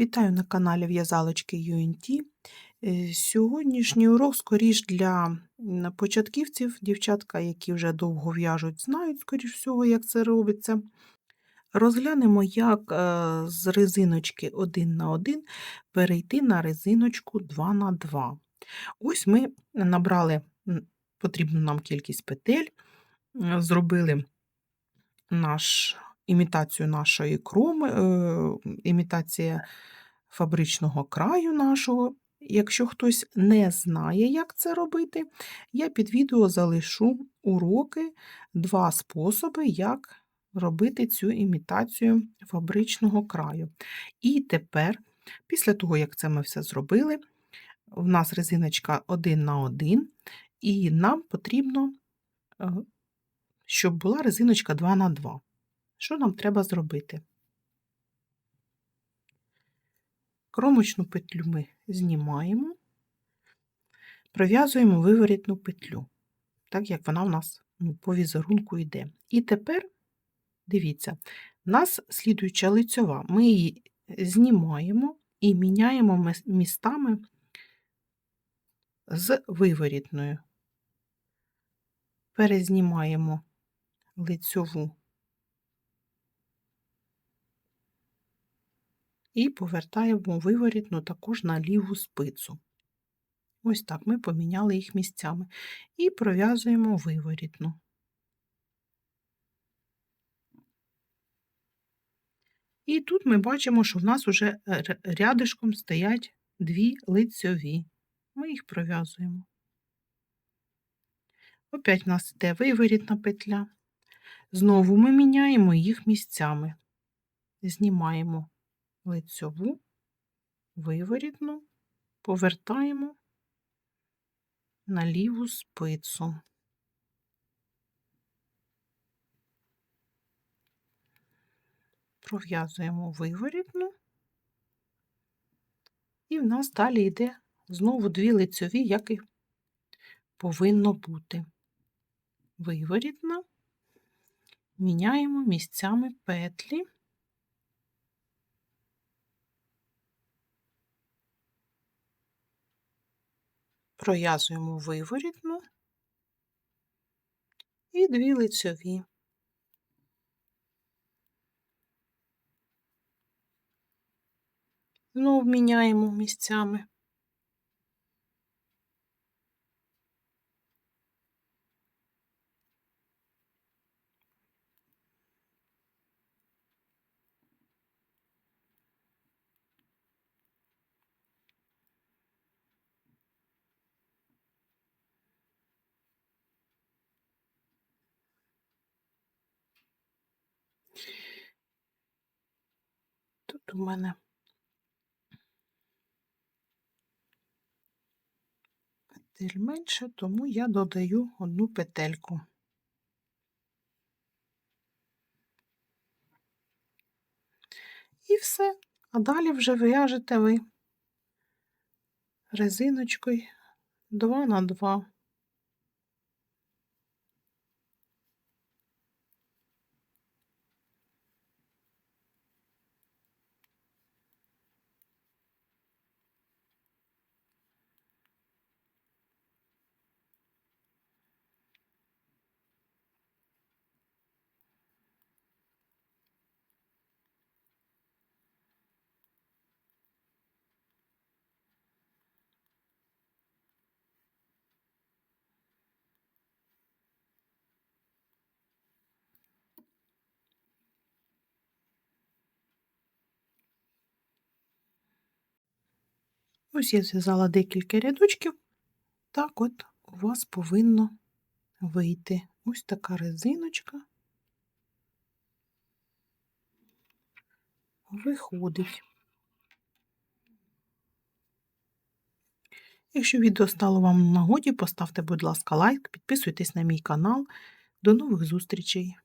Вітаю на каналі В'язалочки UNT. Е, Сьогоднішній урок скоріш для початківців, дівчатка, які вже довго в'яжуть, знають, скоріш всього, як це робиться. Розглянемо, як е, з резиночки 1 на 1 перейти на резиночку 2 на 2. Ось ми набрали потрібну нам кількість петель, зробили наш, імітацію нашої кроми, е, імітація фабричного краю нашого. Якщо хтось не знає, як це робити, я під відео залишу уроки, два способи, як робити цю імітацію фабричного краю. І тепер, після того, як це ми все зробили, в нас резиночка 1 на 1, і нам потрібно, е, щоб була резиночка 2 на 2. Що нам треба зробити? Кромочну петлю ми знімаємо, пров'язуємо виворітну петлю, так як вона у нас ну, по візерунку йде. І тепер, дивіться, в нас слідуюча лицьова. Ми її знімаємо і міняємо містами з виворітною. Перезнімаємо лицьову і повертаємо виворітну також на ліву спицю. Ось так ми поміняли їх місцями. І пров'язуємо виворітну. І тут ми бачимо, що в нас уже рядишком стоять дві лицьові. Ми їх пров'язуємо. Опять в нас йде виворітна петля. Знову ми міняємо їх місцями. Знімаємо лицьову, виворітну, повертаємо на ліву спицю. Пров'язуємо виворітну, і в нас далі йде знову дві лицьові, як і повинно бути. Виворітна, міняємо місцями петлі. Пров'язуємо виворітну і дві лицьові. Знову міняємо місцями. У мене петель менше, тому я додаю одну петельку. І все. А далі вже в'яжете ви резиночкою 2 на 2. Ось я зв'язала декілька рядочків. Так от у вас повинно вийти ось така резиночка. Виходить. Якщо відео стало вам в нагоді, поставте, будь ласка, лайк, підписуйтесь на мій канал. До нових зустрічей!